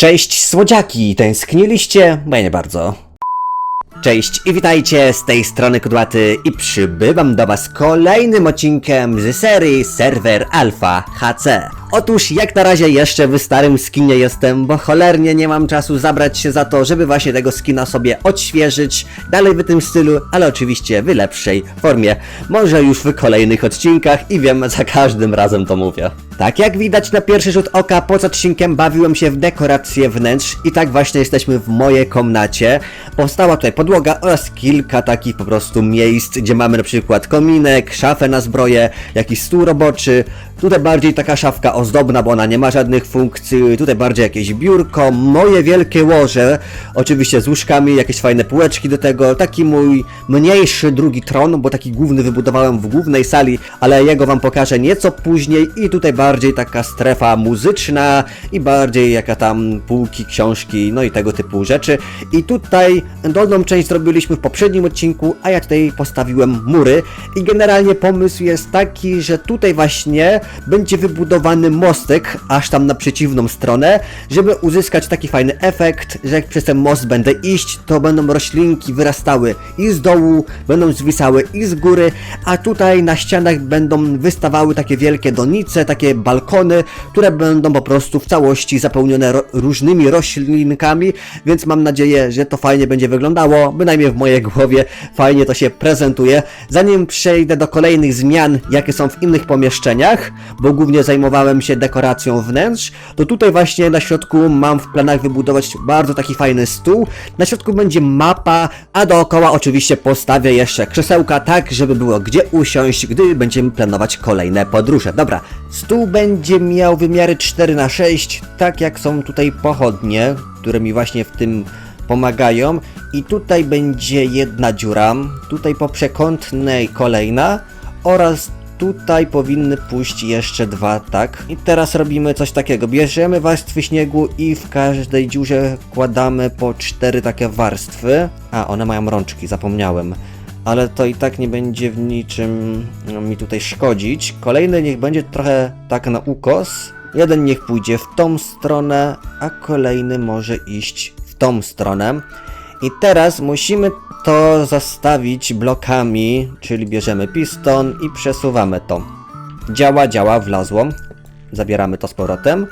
Cześć słodziaki, tęskniliście? Bo ja nie bardzo. Cześć i witajcie z tej strony Kudłaty i przybywam do was kolejnym odcinkiem z serii Serwer Alpha HC. Otóż jak na razie jeszcze w starym skinie jestem, bo cholernie nie mam czasu zabrać się za to, żeby właśnie tego skina sobie odświeżyć, dalej w tym stylu, ale oczywiście w lepszej formie. Może już w kolejnych odcinkach i wiem, za każdym razem to mówię. Tak jak widać na pierwszy rzut oka, poza odcinkiem bawiłem się w dekoracje wnętrz i tak właśnie jesteśmy w mojej komnacie. Powstała tutaj podłoga oraz kilka takich po prostu miejsc, gdzie mamy na przykład kominek, szafę na zbroję, jakiś stół roboczy. Tutaj bardziej taka szafka ozdobna, bo ona nie ma żadnych funkcji. Tutaj bardziej jakieś biurko, moje wielkie łoże, oczywiście z łóżkami, jakieś fajne półeczki do tego. Taki mój mniejszy drugi tron, bo taki główny wybudowałem w głównej sali, ale jego wam pokażę nieco później. I tutaj bardziej taka strefa muzyczna i bardziej jaka tam półki, książki, no i tego typu rzeczy. I tutaj dolną część zrobiliśmy w poprzednim odcinku, a ja tutaj postawiłem mury. I generalnie pomysł jest taki, że tutaj właśnie będzie wybudowany mostek aż tam na przeciwną stronę, żeby uzyskać taki fajny efekt, że jak przez ten most będę iść, to będą roślinki wyrastały i z dołu, będą zwisały i z góry, a tutaj na ścianach będą wystawały takie wielkie donice, takie balkony, które będą po prostu w całości zapełnione ro różnymi roślinkami, więc mam nadzieję, że to fajnie będzie wyglądało, bynajmniej w mojej głowie fajnie to się prezentuje. Zanim przejdę do kolejnych zmian, jakie są w innych pomieszczeniach, bo głównie zajmowałem się dekoracją wnętrz, to tutaj właśnie na środku mam w planach wybudować bardzo taki fajny stół. Na środku będzie mapa, a dookoła oczywiście postawię jeszcze krzesełka tak, żeby było gdzie usiąść, gdy będziemy planować kolejne podróże. Dobra, stół będzie miał wymiary 4 na 6 tak jak są tutaj pochodnie, które mi właśnie w tym pomagają. I tutaj będzie jedna dziura, tutaj po przekątnej kolejna oraz tutaj powinny pójść jeszcze dwa, tak? I teraz robimy coś takiego. Bierzemy warstwy śniegu i w każdej dziurze kładamy po cztery takie warstwy. A, one mają rączki, zapomniałem. Ale to i tak nie będzie w niczym no, mi tutaj szkodzić. Kolejny niech będzie trochę tak na ukos. Jeden niech pójdzie w tą stronę, a kolejny może iść w tą stronę. I teraz musimy to zastawić blokami, czyli bierzemy piston i przesuwamy to. Działa, działa, wlazło. Zabieramy to z powrotem.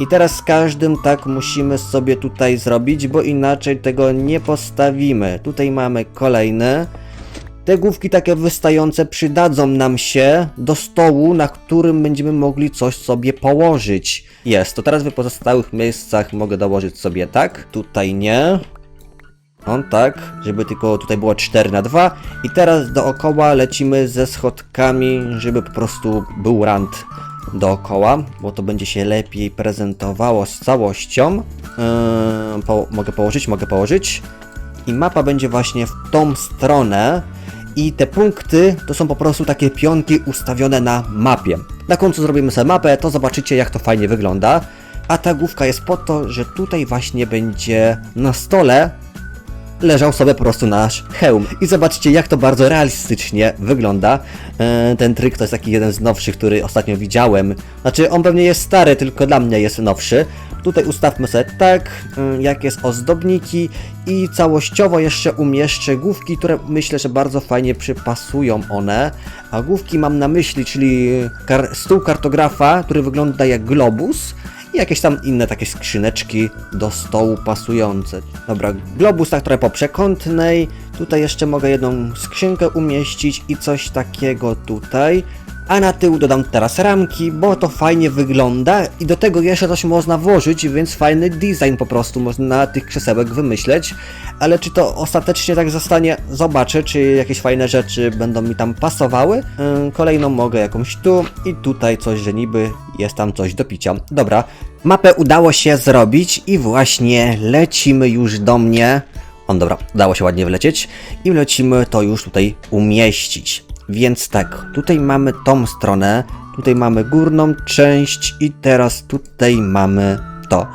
I teraz z każdym tak musimy sobie tutaj zrobić, bo inaczej tego nie postawimy. Tutaj mamy kolejny. Te główki takie wystające przydadzą nam się do stołu, na którym będziemy mogli coś sobie położyć. Jest, to teraz w pozostałych miejscach mogę dołożyć sobie tak, tutaj nie. On tak, żeby tylko tutaj było 4 na 2 i teraz dookoła lecimy ze schodkami, żeby po prostu był rand dookoła, bo to będzie się lepiej prezentowało z całością. Yy, po, mogę położyć, mogę położyć. I mapa będzie właśnie w tą stronę. I te punkty to są po prostu takie pionki ustawione na mapie. Na końcu zrobimy sobie mapę, to zobaczycie jak to fajnie wygląda. A ta główka jest po to, że tutaj właśnie będzie na stole leżał sobie po prostu nasz hełm. I zobaczcie, jak to bardzo realistycznie wygląda. E, ten tryk to jest taki jeden z nowszych, który ostatnio widziałem. Znaczy, on pewnie jest stary, tylko dla mnie jest nowszy. Tutaj ustawmy sobie tak, e, jak jest ozdobniki i całościowo jeszcze umieszczę główki, które myślę, że bardzo fajnie przypasują one. A główki mam na myśli, czyli kar stół kartografa, który wygląda jak globus i jakieś tam inne takie skrzyneczki do stołu pasujące. Dobra, globus tak trochę po przekątnej. Tutaj jeszcze mogę jedną skrzynkę umieścić i coś takiego tutaj. A na tył dodam teraz ramki, bo to fajnie wygląda i do tego jeszcze coś można włożyć, więc fajny design po prostu można tych krzesełek wymyśleć. Ale czy to ostatecznie tak zostanie, zobaczę, czy jakieś fajne rzeczy będą mi tam pasowały. Ym, Kolejną mogę jakąś tu i tutaj coś, że niby jest tam coś do picia. Dobra, mapę udało się zrobić i właśnie lecimy już do mnie. On dobra, udało się ładnie wlecieć i lecimy to już tutaj umieścić. Więc tak, tutaj mamy tą stronę, tutaj mamy górną część i teraz tutaj mamy to.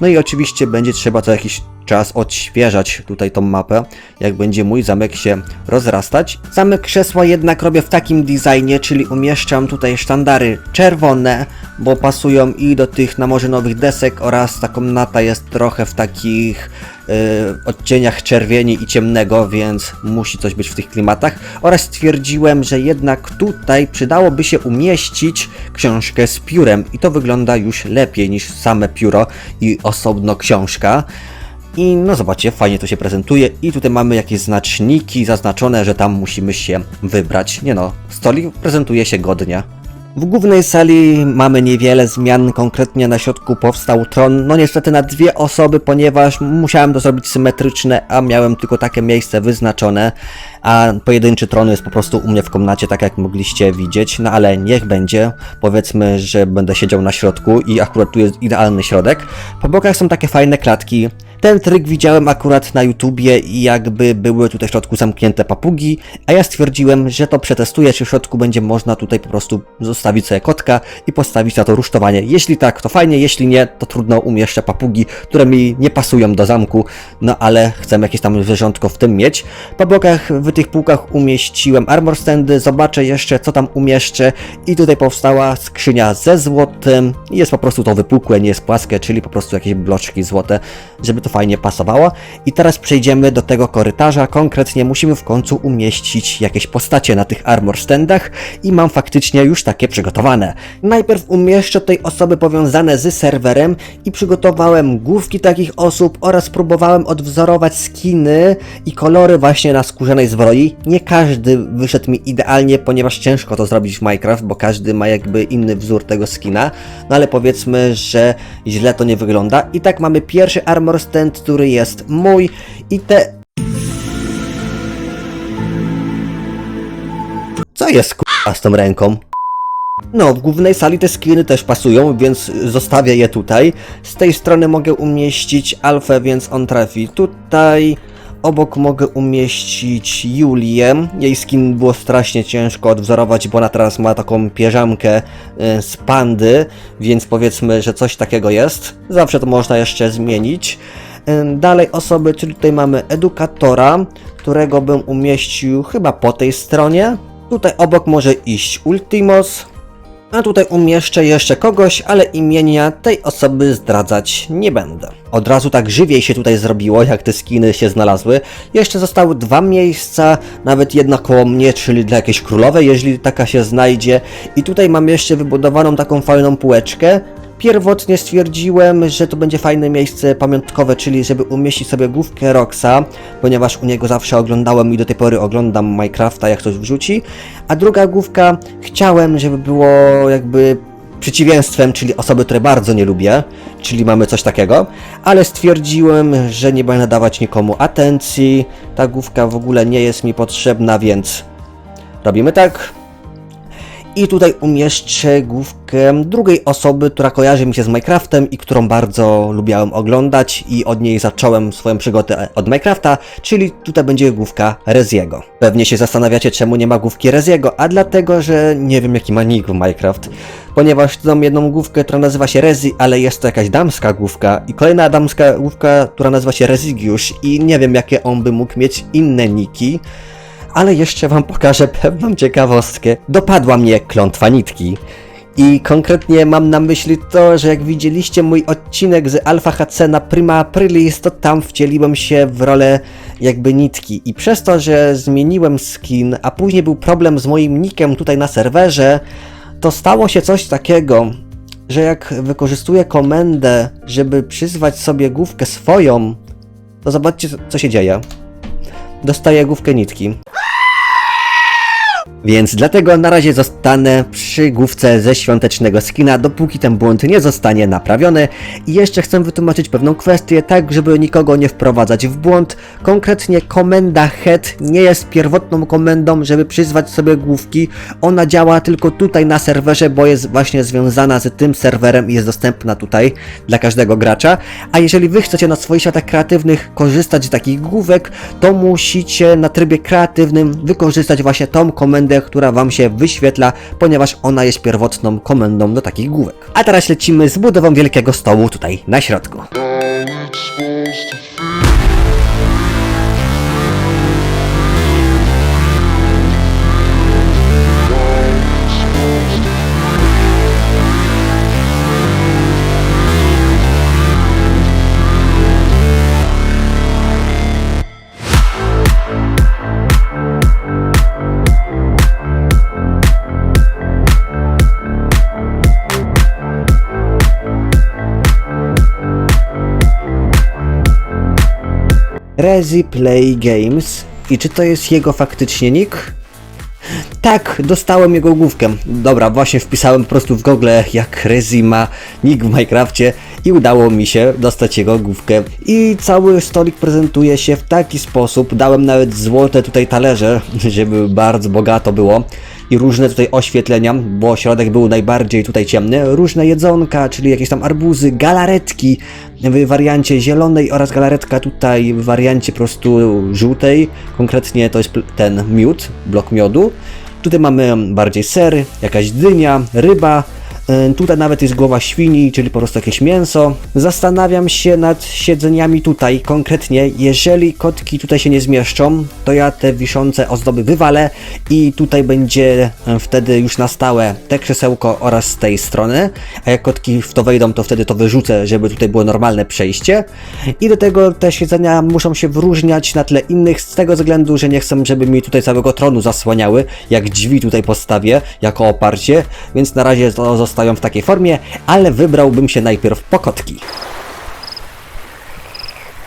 No i oczywiście będzie trzeba co jakiś czas odświeżać tutaj tą mapę, jak będzie mój zamek się rozrastać. Zamek krzesła jednak robię w takim designie, czyli umieszczam tutaj sztandary czerwone, bo pasują i do tych namorzynowych desek oraz ta komnata jest trochę w takich y, odcieniach czerwieni i ciemnego, więc musi coś być w tych klimatach. Oraz stwierdziłem, że jednak tutaj przydałoby się umieścić książkę z piórem i to wygląda już lepiej niż same pióro i osobno książka. I no zobaczcie, fajnie to się prezentuje. I tutaj mamy jakieś znaczniki zaznaczone, że tam musimy się wybrać. Nie no, stolik prezentuje się godnie. W głównej sali mamy niewiele zmian, konkretnie na środku powstał tron, no niestety na dwie osoby, ponieważ musiałem to zrobić symetryczne, a miałem tylko takie miejsce wyznaczone, a pojedynczy tron jest po prostu u mnie w komnacie, tak jak mogliście widzieć, no ale niech będzie, powiedzmy, że będę siedział na środku i akurat tu jest idealny środek. Po bokach są takie fajne klatki, ten tryk widziałem akurat na YouTubie i jakby były tutaj w środku zamknięte papugi, a ja stwierdziłem, że to przetestuję, czy w środku będzie można tutaj po prostu zostawić sobie kotka i postawić na to rusztowanie. Jeśli tak, to fajnie, jeśli nie, to trudno umieszczę papugi, które mi nie pasują do zamku, no ale chcę jakieś tam zwierzątko w tym mieć. Po bokach w tych półkach umieściłem armor standy, zobaczę jeszcze co tam umieszczę i tutaj powstała skrzynia ze złotem. Jest po prostu to wypukłe, nie jest płaskie, czyli po prostu jakieś bloczki złote, żeby to fajnie pasowało. I teraz przejdziemy do tego korytarza. Konkretnie musimy w końcu umieścić jakieś postacie na tych armor standach i mam faktycznie już takie przygotowane. Najpierw umieszczę tutaj osoby powiązane z serwerem i przygotowałem główki takich osób oraz próbowałem odwzorować skiny i kolory właśnie na skórzanej zbroi. Nie każdy wyszedł mi idealnie, ponieważ ciężko to zrobić w Minecraft, bo każdy ma jakby inny wzór tego skina. No ale powiedzmy, że źle to nie wygląda. I tak mamy pierwszy armor stand, który jest mój i te... Co jest k***a z tą ręką? No, w głównej sali te skiny też pasują, więc zostawię je tutaj. Z tej strony mogę umieścić Alfę, więc on trafi tutaj. Obok mogę umieścić Julię. Jej skin było strasznie ciężko odwzorować, bo ona teraz ma taką pierzamkę y, z pandy, więc powiedzmy, że coś takiego jest. Zawsze to można jeszcze zmienić. Dalej osoby, czyli tutaj mamy edukatora, którego bym umieścił chyba po tej stronie. Tutaj obok może iść Ultimos, a tutaj umieszczę jeszcze kogoś, ale imienia tej osoby zdradzać nie będę. Od razu tak żywiej się tutaj zrobiło, jak te skiny się znalazły. Jeszcze zostały dwa miejsca, nawet jedna koło mnie, czyli dla jakiejś królowej, jeżeli taka się znajdzie. I tutaj mam jeszcze wybudowaną taką fajną półeczkę. Pierwotnie stwierdziłem, że to będzie fajne miejsce pamiątkowe, czyli żeby umieścić sobie główkę Roxa, ponieważ u niego zawsze oglądałem i do tej pory oglądam Minecrafta, jak coś wrzuci. A druga główka chciałem, żeby było jakby przeciwieństwem, czyli osoby, które bardzo nie lubię, czyli mamy coś takiego, ale stwierdziłem, że nie będę dawać nikomu atencji, ta główka w ogóle nie jest mi potrzebna, więc robimy tak. I tutaj umieszczę główkę drugiej osoby, która kojarzy mi się z Minecraftem i którą bardzo lubiałem oglądać i od niej zacząłem swoją przygodę od Minecrafta, czyli tutaj będzie główka Reziego. Pewnie się zastanawiacie, czemu nie ma główki Reziego, a dlatego, że nie wiem jaki ma nick w Minecraft. Ponieważ mam jedną główkę, która nazywa się Rezi, ale jest to jakaś damska główka i kolejna damska główka, która nazywa się Rezigiusz i nie wiem jakie on by mógł mieć inne niki ale jeszcze wam pokażę pewną ciekawostkę. Dopadła mnie klątwa nitki. I konkretnie mam na myśli to, że jak widzieliście mój odcinek z Alpha HC na Prima Aprilis, to tam wcieliłem się w rolę jakby nitki. I przez to, że zmieniłem skin, a później był problem z moim nickiem tutaj na serwerze, to stało się coś takiego, że jak wykorzystuję komendę, żeby przyzwać sobie główkę swoją, to zobaczcie co się dzieje. Dostaję główkę nitki. Więc dlatego na razie zostanę przy główce ze świątecznego skina, dopóki ten błąd nie zostanie naprawiony. I jeszcze chcę wytłumaczyć pewną kwestię, tak żeby nikogo nie wprowadzać w błąd. Konkretnie komenda head nie jest pierwotną komendą, żeby przyzwać sobie główki. Ona działa tylko tutaj na serwerze, bo jest właśnie związana z tym serwerem i jest dostępna tutaj dla każdego gracza. A jeżeli wy chcecie na swoich światach kreatywnych korzystać z takich główek, to musicie na trybie kreatywnym wykorzystać właśnie tą komendę komendę, która wam się wyświetla, ponieważ ona jest pierwotną komendą do takich główek. A teraz lecimy z budową wielkiego stołu tutaj na środku. Rezi Play Games. I czy to jest jego faktycznie nick? Tak, dostałem jego główkę. Dobra, właśnie wpisałem po prostu w Google, jak Rezi ma nick w Minecrafcie i udało mi się dostać jego główkę. I cały stolik prezentuje się w taki sposób. Dałem nawet złote tutaj talerze, żeby bardzo bogato było. I różne tutaj oświetlenia, bo środek był najbardziej tutaj ciemny. Różne jedzonka, czyli jakieś tam arbuzy, galaretki w wariancie zielonej oraz galaretka tutaj w wariancie po prostu żółtej. Konkretnie to jest ten miód, blok miodu. Tutaj mamy bardziej sery, jakaś dynia, ryba. E, Tutaj nawet jest głowa świni, czyli po prostu jakieś mięso. Zastanawiam się nad siedzeniami tutaj. Konkretnie, jeżeli kotki tutaj się nie zmieszczą, to ja te wiszące ozdoby wywalę i tutaj będzie e, wtedy już na stałe te krzesełko oraz z tej strony. A jak kotki w to wejdą, to wtedy to wyrzucę, żeby tutaj było normalne przejście. I do tego te siedzenia muszą się wyróżniać na tle innych z tego względu, że nie chcę, żeby mi tutaj całego tronu zasłaniały, jak drzwi tutaj postawię, jako oparcie, więc na razie to zostają w takiej formie, ale wybrałbym się najpierw po kotki.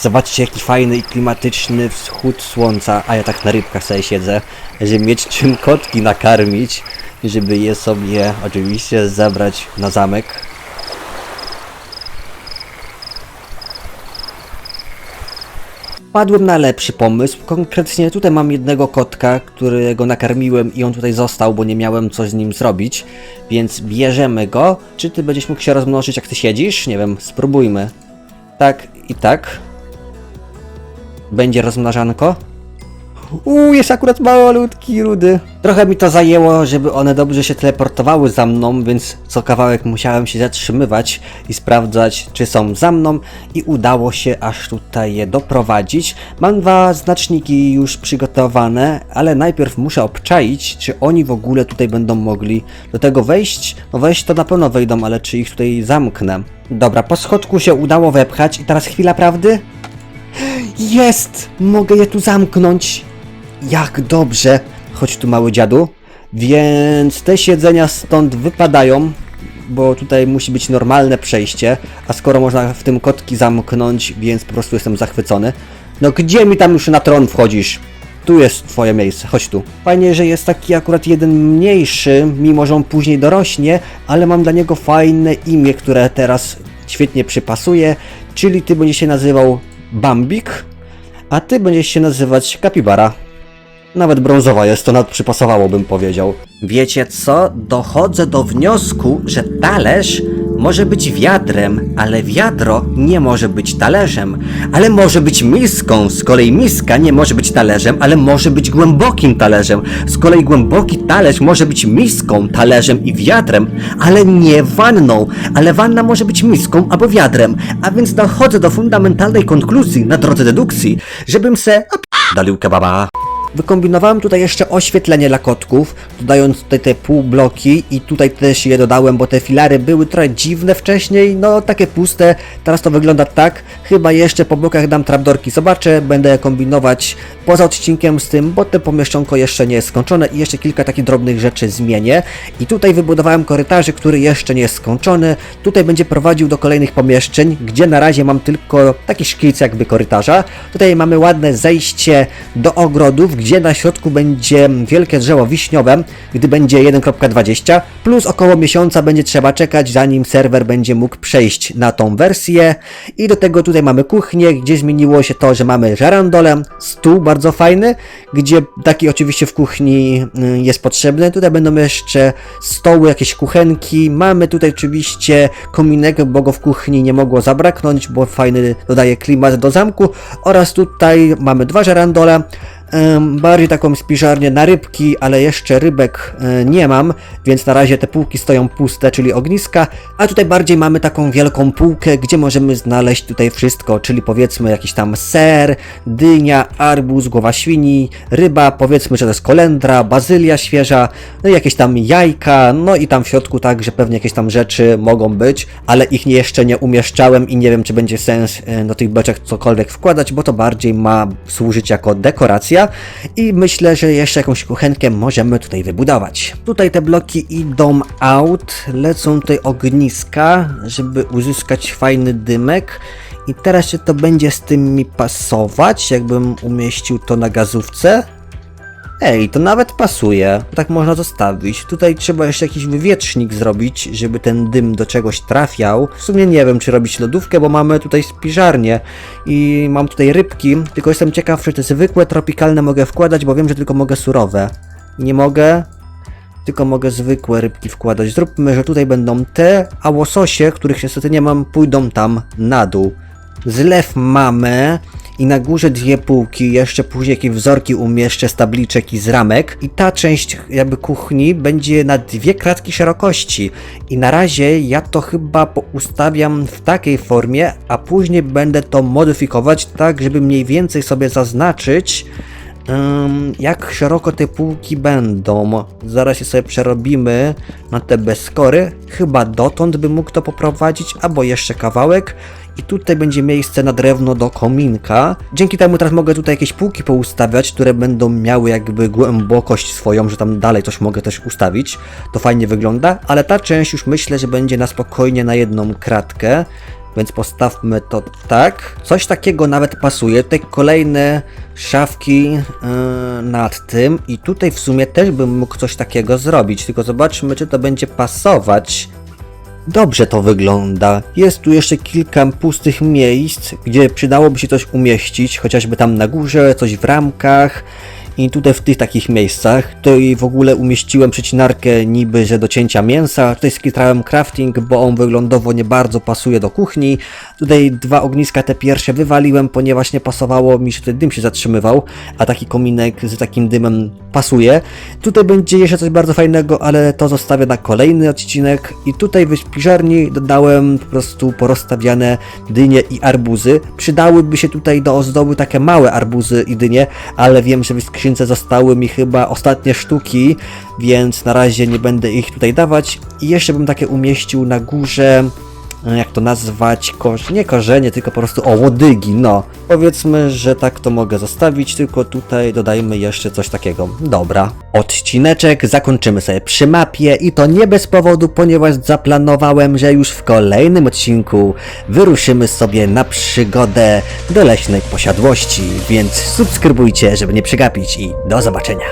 Zobaczcie jaki fajny i klimatyczny wschód słońca, a ja tak na rybkach sobie siedzę, żeby mieć czym kotki nakarmić, żeby je sobie oczywiście zabrać na zamek. Padłem na lepszy pomysł. Konkretnie tutaj mam jednego kotka, którego nakarmiłem i on tutaj został, bo nie miałem co z nim zrobić. Więc bierzemy go. Czy ty będziesz mógł się rozmnożyć jak ty siedzisz? Nie wiem, spróbujmy. Tak i tak. Będzie rozmnażanko. Uuu, jest akurat malutki, rudy. Trochę mi to zajęło, żeby one dobrze się teleportowały za mną, więc co kawałek musiałem się zatrzymywać i sprawdzać, czy są za mną i udało się aż tutaj je doprowadzić. Mam dwa znaczniki już przygotowane, ale najpierw muszę obczaić, czy oni w ogóle tutaj będą mogli do tego wejść. No wejść to na pewno wejdą, ale czy ich tutaj zamknę? Dobra, po schodku się udało wepchać i teraz chwila prawdy? Jest! Mogę je tu zamknąć. Jak dobrze. Chodź tu, mały dziadu. Więc te siedzenia stąd wypadają, bo tutaj musi być normalne przejście. A skoro można w tym kotki zamknąć, więc po prostu jestem zachwycony. No gdzie mi tam już na tron wchodzisz? Tu jest twoje miejsce, chodź tu. Fajnie, że jest taki akurat jeden mniejszy, mimo że on później dorośnie, ale mam dla niego fajne imię, które teraz świetnie przypasuje, czyli ty będziesz się nazywał Bambik, a ty będziesz się nazywać Kapibara. Nawet brązowa jest, to nawet przypasowało, bym powiedział. Wiecie co? Dochodzę do wniosku, że talerz może być wiadrem, ale wiadro nie może być talerzem, ale może być miską. Z kolei miska nie może być talerzem, ale może być głębokim talerzem. Z kolei głęboki talerz może być miską, talerzem i wiadrem, ale nie wanną. Ale wanna może być miską albo wiadrem. A więc dochodzę do fundamentalnej konkluzji na drodze dedukcji, żebym se dalił kebaba. Wykombinowałem tutaj jeszcze oświetlenie dla kotków, dodając tutaj te półbloki i tutaj też je dodałem, bo te filary były trochę dziwne wcześniej, no takie puste, teraz to wygląda tak. Chyba jeszcze po bokach dam trapdorki, zobaczę, będę kombinować poza odcinkiem z tym, bo te pomieszczonko jeszcze nie jest skończone i jeszcze kilka takich drobnych rzeczy zmienię. I tutaj wybudowałem korytarz, który jeszcze nie jest skończony, tutaj będzie prowadził do kolejnych pomieszczeń, gdzie na razie mam tylko taki szkic jakby korytarza. Tutaj mamy ładne zejście do ogrodów, gdzie na środku będzie wielkie drzewo wiśniowe, gdy będzie 1.20, plus około miesiąca będzie trzeba czekać, zanim serwer będzie mógł przejść na tą wersję. I do tego tutaj mamy kuchnię, gdzie zmieniło się to, że mamy żerandolę, stół bardzo fajny, gdzie taki oczywiście w kuchni y, jest potrzebny. Tutaj będą jeszcze stoły, jakieś kuchenki. Mamy tutaj oczywiście kominek, bo go w kuchni nie mogło zabraknąć, bo fajny dodaje klimat do zamku. Oraz tutaj mamy dwa żerandole. Bardziej taką spiżarnię na rybki, ale jeszcze rybek e, nie mam, więc na razie te półki stoją puste, czyli ogniska, a tutaj bardziej mamy taką wielką półkę, gdzie możemy znaleźć tutaj wszystko, czyli powiedzmy jakiś tam ser, dynia, arbuz, głowa świni, ryba, powiedzmy, że to jest kolendra, bazylia świeża, no i jakieś tam jajka, no i tam w środku także pewnie jakieś tam rzeczy mogą być, ale ich jeszcze nie umieszczałem i nie wiem, czy będzie sens e, do tych beczek cokolwiek wkładać, bo to bardziej ma służyć jako dekoracja i myślę, że jeszcze jakąś kuchenkę możemy tutaj wybudować. Tutaj te bloki idą out, lecą tutaj ogniska, żeby uzyskać fajny dymek. I teraz czy to będzie z tym mi pasować, jakbym umieścił to na gazówce? Ej, to nawet pasuje. Tak można zostawić. Tutaj trzeba jeszcze jakiś wywietrznik zrobić, żeby ten dym do czegoś trafiał. W sumie nie wiem, czy robić lodówkę, bo mamy tutaj spiżarnię i mam tutaj rybki. Tylko jestem ciekaw, czy te zwykłe tropikalne mogę wkładać, bo wiem, że tylko mogę surowe. Nie mogę. Tylko mogę zwykłe rybki wkładać. Zróbmy, że tutaj będą te, a łososie, których niestety nie mam, pójdą tam na dół. Zlew mamy i na górze dwie półki, jeszcze później jakieś wzorki umieszczę z tabliczek i z ramek i ta część jakby kuchni będzie na dwie kratki szerokości i na razie ja to chyba ustawiam w takiej formie, a później będę to modyfikować tak, żeby mniej więcej sobie zaznaczyć jak szeroko te półki będą? Zaraz je sobie przerobimy na te bezkory. Chyba dotąd bym mógł to poprowadzić, albo jeszcze kawałek. I tutaj będzie miejsce na drewno do kominka. Dzięki temu teraz mogę tutaj jakieś półki poustawiać, które będą miały jakby głębokość swoją, że tam dalej coś mogę też ustawić. To fajnie wygląda, ale ta część już myślę, że będzie na spokojnie na jedną kratkę. Więc postawmy to tak. Coś takiego nawet pasuje. Tutaj kolejne szafki yy, nad tym. I tutaj w sumie też bym mógł coś takiego zrobić. Tylko zobaczmy, czy to będzie pasować. Dobrze to wygląda. Jest tu jeszcze kilka pustych miejsc, gdzie przydałoby się coś umieścić, chociażby tam na górze, coś w ramkach. I tutaj w tych takich miejscach, tutaj w ogóle umieściłem przecinarkę niby, że do cięcia mięsa. Tutaj skitrałem crafting, bo on wyglądowo nie bardzo pasuje do kuchni. Tutaj dwa ogniska te pierwsze wywaliłem, ponieważ nie pasowało mi, że ten dym się zatrzymywał, a taki kominek z takim dymem pasuje. Tutaj będzie jeszcze coś bardzo fajnego, ale to zostawię na kolejny odcinek. I tutaj w spiżarni dodałem po prostu porozstawiane dynie i arbuzy. Przydałyby się tutaj do ozdoby takie małe arbuzy i dynie, ale wiem, że w zostały mi chyba ostatnie sztuki, więc na razie nie będę ich tutaj dawać. I jeszcze bym takie umieścił na górze jak to nazwać, kosz, nie korzenie, tylko po prostu o łodygi, no. Powiedzmy, że tak to mogę zostawić, tylko tutaj dodajmy jeszcze coś takiego. Dobra. Odcineczek zakończymy sobie przy mapie i to nie bez powodu, ponieważ zaplanowałem, że już w kolejnym odcinku wyruszymy sobie na przygodę do leśnej posiadłości, więc subskrybujcie, żeby nie przegapić i do zobaczenia.